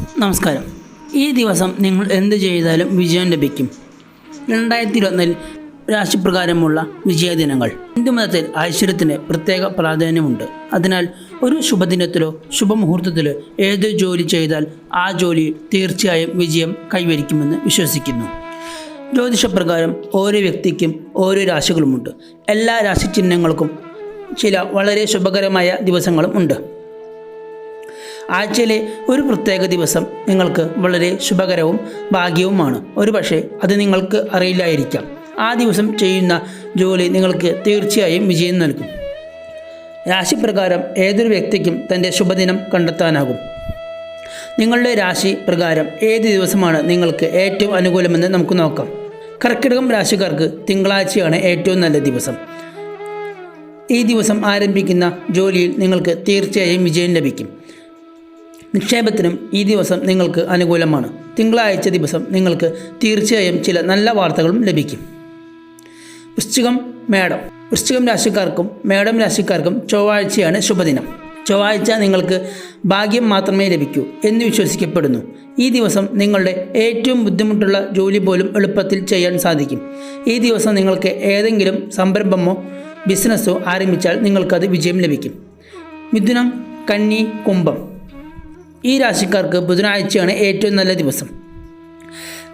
നമസ്കാരം. ഈ ദിവസം നിങ്ങൾ എന്ത് ചെയ്താലും വിജയം ലഭിക്കും. രണ്ടായിരത്തി ഇരുപത്തിനാലിൽ രാശിപ്രകാരമുള്ള വിജയദിനങ്ങൾ. ഹിന്ദുമതത്തിൽ ഐശ്വര്യത്തിന് പ്രത്യേക പ്രാധാന്യമുണ്ട്. അതിനാൽ ഒരു ശുഭദിനത്തിലോ ശുഭമുഹൂർത്തത്തിലോ ഏത് ജോലി ചെയ്താൽ ആ ജോലി തീർച്ചയായും വിജയം കൈവരിക്കുമെന്ന് വിശ്വസിക്കുന്നു. ജ്യോതിഷപ്രകാരം ഓരോ വ്യക്തിക്കും ഓരോ രാശികളുമുണ്ട്. എല്ലാ രാശിചിഹ്നങ്ങൾക്കും ചില വളരെ ശുഭകരമായ ദിവസങ്ങളും ഉണ്ട്. ആഴ്ചയിലെ ഒരു പ്രത്യേക ദിവസം നിങ്ങൾക്ക് വളരെ ശുഭകരവും ഭാഗ്യവുമാണ്. ഒരുപക്ഷെ അത് നിങ്ങൾക്ക് അറിയില്ലായിരിക്കാം. ആ ദിവസം ചെയ്യുന്ന ജോലി നിങ്ങൾക്ക് തീർച്ചയായും വിജയം നൽകും. രാശിപ്രകാരം ഏതൊരു വ്യക്തിക്കും തന്റെ ശുഭദിനം കണ്ടെത്താനാകും. നിങ്ങളുടെ രാശി പ്രകാരം ഏത് ദിവസമാണ് നിങ്ങൾക്ക് ഏറ്റവും അനുകൂലമെന്ന് നമുക്ക് നോക്കാം. കർക്കിടകം രാശിക്കാർക്ക് തിങ്കളാഴ്ചയാണ് ഏറ്റവും നല്ല ദിവസം. ഈ ദിവസം ആരംഭിക്കുന്ന ജോലിയിൽ നിങ്ങൾക്ക് തീർച്ചയായും വിജയം ലഭിക്കും. നിക്ഷേപത്തിനും ഈ ദിവസം നിങ്ങൾക്ക് അനുകൂലമാണ്. തിങ്കളാഴ്ച ദിവസം നിങ്ങൾക്ക് തീർച്ചയായും ചില നല്ല വാർത്തകളും ലഭിക്കും. വൃശ്ചികം മേടം. വൃശ്ചികം രാശിക്കാർക്കും മേടം രാശിക്കാർക്കും ചൊവ്വാഴ്ചയാണ് ശുഭദിനം. ചൊവ്വാഴ്ച നിങ്ങൾക്ക് ഭാഗ്യം മാത്രമേ ലഭിക്കൂ എന്ന് വിശ്വസിക്കപ്പെടുന്നു. ഈ ദിവസം നിങ്ങളുടെ ഏറ്റവും ബുദ്ധിമുട്ടുള്ള ജോലി പോലും എളുപ്പത്തിൽ ചെയ്യാൻ സാധിക്കും. ഈ ദിവസം നിങ്ങൾക്ക് ഏതെങ്കിലും സംരംഭമോ ബിസിനസ്സോ ആരംഭിച്ചാൽ നിങ്ങൾക്കത് വിജയം ലഭിക്കും. മിഥുനം കന്നി കുംഭം. ഈ രാശിക്കാർക്ക് ബുധനാഴ്ചയാണ് ഏറ്റവും നല്ല ദിവസം.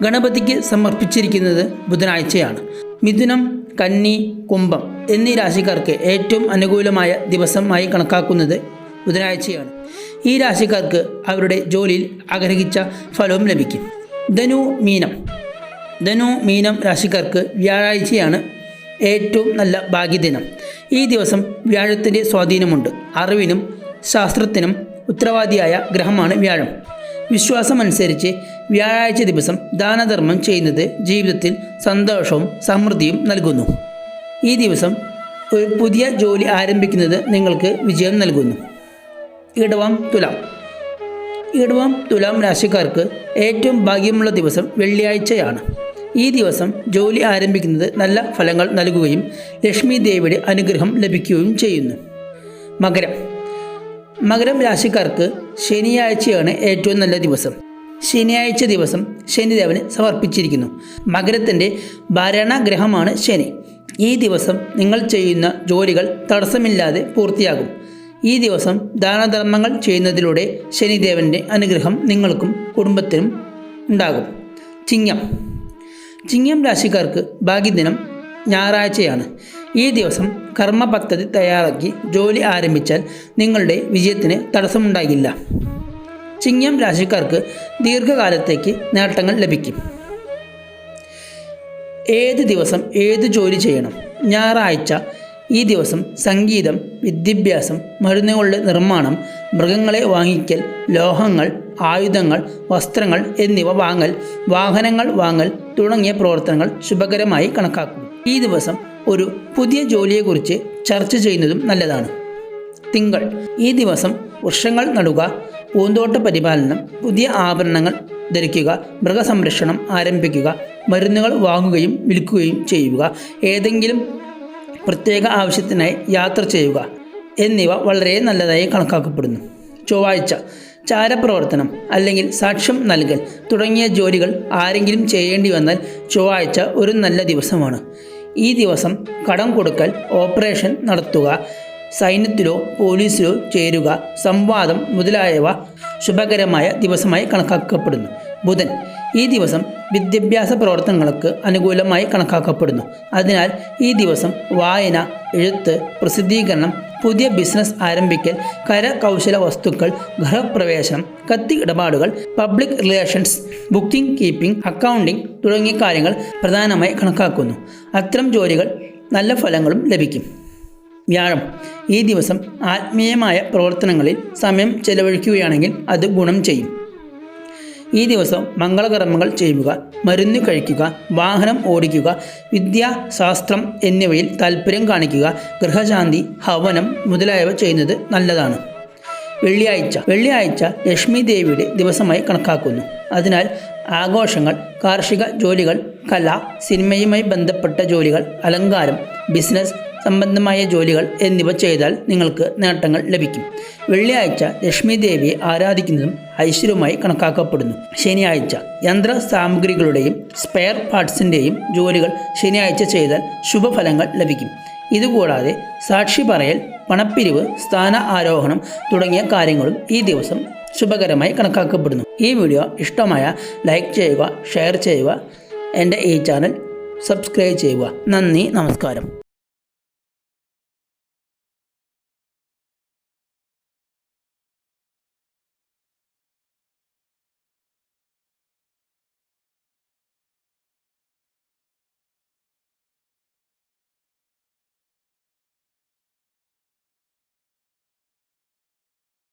ഗണപതിക്ക് സമർപ്പിച്ചിരിക്കുന്നത് ബുധനാഴ്ചയാണ്. മിഥുനം കന്നി കുംഭം എന്നീ രാശിക്കാർക്ക് ഏറ്റവും അനുകൂലമായ ദിവസമായി കണക്കാക്കുന്നത് ബുധനാഴ്ചയാണ്. ഈ രാശിക്കാർക്ക് അവരുടെ ജോലിയിൽ ആഗ്രഹിച്ച ഫലവും ലഭിക്കും. ധനു മീനം. ധനു മീനം രാശിക്കാർക്ക് വ്യാഴാഴ്ചയാണ് ഏറ്റവും നല്ല ഭാഗ്യദിനം. ഈ ദിവസം വ്യാഴത്തിന്റെ സ്വാധീനമുണ്ട്. അറിവിനും ശാസ്ത്രത്തിനും ഉത്തരവാദിയായ ഗ്രഹമാണ് വ്യാഴം. വിശ്വാസമനുസരിച്ച് വ്യാഴാഴ്ച ദിവസം ദാനധർമ്മം ചെയ്യുന്നത് ജീവിതത്തിൽ സന്തോഷവും സമൃദ്ധിയും നൽകുന്നു. ഈ ദിവസം ഒരു പുതിയ ജോലി ആരംഭിക്കുന്നത് നിങ്ങൾക്ക് വിജയം നൽകുന്നു. ഇടവാം തുലാം. ഇടവാം തുലാം രാശിക്കാർക്ക് ഏറ്റവും ഭാഗ്യമുള്ള ദിവസം വെള്ളിയാഴ്ചയാണ്. ഈ ദിവസം ജോലി ആരംഭിക്കുന്നത് നല്ല ഫലങ്ങൾ നൽകുകയും ലക്ഷ്മി ദേവിയുടെ അനുഗ്രഹം ലഭിക്കുകയും ചെയ്യുന്നു. മകരം. മകരം രാശിക്കാർക്ക് ശനിയാഴ്ചയാണ് ഏറ്റവും നല്ല ദിവസം. ശനിയാഴ്ച ദിവസം ശനിദേവന് സമർപ്പിച്ചിരിക്കുന്നു. മകരത്തിന്റെ ഭരണഗ്രഹമാണ് ശനി. ഈ ദിവസം നിങ്ങൾ ചെയ്യുന്ന ജോലികൾ തടസ്സമില്ലാതെ പൂർത്തിയാകും. ഈ ദിവസം ദാനധർമ്മങ്ങൾ ചെയ്യുന്നതിലൂടെ ശനിദേവന്റെ അനുഗ്രഹം നിങ്ങൾക്കും കുടുംബത്തിനും ഉണ്ടാകും. ചിങ്ങം. ചിങ്ങം രാശിക്കാർക്ക് ഭാഗ്യദിനം ഞായറാഴ്ചയാണ്. ഈ ദിവസം കർമ്മ പദ്ധതി തയ്യാറാക്കി ജോലി ആരംഭിച്ചാൽ നിങ്ങളുടെ വിജയത്തിന് തടസ്സമുണ്ടാകില്ല. ചിങ്ങം രാശിക്കാർക്ക് ദീർഘകാലത്തേക്ക് നേട്ടങ്ങൾ ലഭിക്കും. ഏത് ദിവസം ഏത് ജോലി ചെയ്യണം? ഞായറാഴ്ച ഈ ദിവസം സംഗീതം വിദ്യാഭ്യാസം മരുന്നുകളുടെ നിർമ്മാണം മൃഗങ്ങളെ വാങ്ങിക്കൽ ലോഹങ്ങൾ ആയുധങ്ങൾ വസ്ത്രങ്ങൾ എന്നിവ വാങ്ങൽ വാഹനങ്ങൾ വാങ്ങൽ തുടങ്ങിയ പ്രവർത്തനങ്ങൾ ശുഭകരമായി കണക്കാക്കും. ഈ ദിവസം ഒരു പുതിയ ജോലിയെക്കുറിച്ച് ചർച്ച ചെയ്യുന്നതും നല്ലതാണ്. തിങ്കൾ. ഈ ദിവസം വൃക്ഷങ്ങൾ നടുക പൂന്തോട്ട പരിപാലനം പുതിയ ആഭരണങ്ങൾ ധരിക്കുക മൃഗസംരക്ഷണം ആരംഭിക്കുക മരുന്നുകൾ വാങ്ങുകയും വിൽക്കുകയും ചെയ്യുക ഏതെങ്കിലും പ്രത്യേക ആവശ്യത്തിനായി യാത്ര ചെയ്യുക എന്നിവ വളരെ നല്ലതായി കണക്കാക്കപ്പെടുന്നു. ചൊവ്വാഴ്ച ചാരപ്രവർത്തനം അല്ലെങ്കിൽ സാക്ഷ്യം നൽകൽ തുടങ്ങിയ ജോലികൾ ആരെങ്കിലും ചെയ്യേണ്ടി വന്നാൽ ചൊവ്വാഴ്ച ഒരു നല്ല ദിവസമാണ്. ഈ ദിവസം കടം കൊടുക്കൽ ഓപ്പറേഷൻ നടത്തുക. സൈന്യത്തിലോ പോലീസിലോ ചേരുക. സംവാദം മുതലായവ ശുഭകരമായ ദിവസമായി കണക്കാക്കപ്പെടുന്നു. ബുധൻ ഈ ദിവസം വിദ്യാഭ്യാസ പ്രവർത്തനങ്ങൾക്ക് അനുകൂലമായി കണക്കാക്കപ്പെടുന്നു. അതിനാൽ ഈ ദിവസം വായന എഴുത്ത് പ്രസിദ്ധീകരണം പുതിയ ബിസിനസ് ആരംഭിക്കൽ കരകൗശല വസ്തുക്കൾ ഗൃഹപ്രവേശനം കത്തി ഇടപാടുകൾ public relations booking keeping accounting തുടങ്ങിയ കാര്യങ്ങൾ പ്രധാനമായി കണക്കാക്കുന്നു. അത്തരം ജോലികൾ നല്ല ഫലങ്ങളും ലഭിക്കും. വ്യാഴം. ഈ ദിവസം ആത്മീയമായ പ്രവർത്തനങ്ങളിൽ സമയം ചെലവഴിക്കുകയാണെങ്കിൽ അത് ഗുണം ചെയ്യും. ഈ ദിവസം മംഗളകർമ്മങ്ങൾ ചെയ്യുക മരുന്ന് കഴിക്കുക വാഹനം ഓടിക്കുക വിദ്യ ശാസ്ത്രം എന്നിവയിൽ താല്പര്യം കാണിക്കുക ഗൃഹശാന്തി ഹവനം മുതലായവ ചെയ്യുന്നത് നല്ലതാണ്. വെള്ളിയാഴ്ച. വെള്ളിയാഴ്ച ലക്ഷ്മി ദേവിയുടെ ദിവസമായി കണക്കാക്കുന്നു. അതിനാൽ ആഘോഷങ്ങൾ കാർഷിക ജോലികൾ കല സിനിമയുമായി ബന്ധപ്പെട്ട ജോലികൾ അലങ്കാരം ബിസിനസ് സംബന്ധമായ ജോലികൾ എന്നിവ ചെയ്താൽ നിങ്ങൾക്ക് നേട്ടങ്ങൾ ലഭിക്കും. വെള്ളിയാഴ്ച ലക്ഷ്മി ദേവിയെ ആരാധിക്കുന്നതും ഐശ്വര്യമായി കണക്കാക്കപ്പെടുന്നു. ശനിയാഴ്ച യന്ത്ര സാമഗ്രികളുടെയും സ്പെയർ പാർട്സിന്റെയും ജോലികൾ ശനിയാഴ്ച ചെയ്താൽ ശുഭഫലങ്ങൾ ലഭിക്കും. ഇതുകൂടാതെ സാക്ഷി പറയൽ പണപ്പിരിവ് സ്ഥാന ആരോഹണം തുടങ്ങിയ കാര്യങ്ങളും ഈ ദിവസം ശുഭകരമായി കണക്കാക്കപ്പെടുന്നു. ഈ വീഡിയോ ഇഷ്ടമായ ലൈക്ക് ചെയ്യുക ഷെയർ ചെയ്യുക എന്റെ ഈ ചാനൽ സബ്സ്ക്രൈബ് ചെയ്യുക. നന്ദി നമസ്കാരം.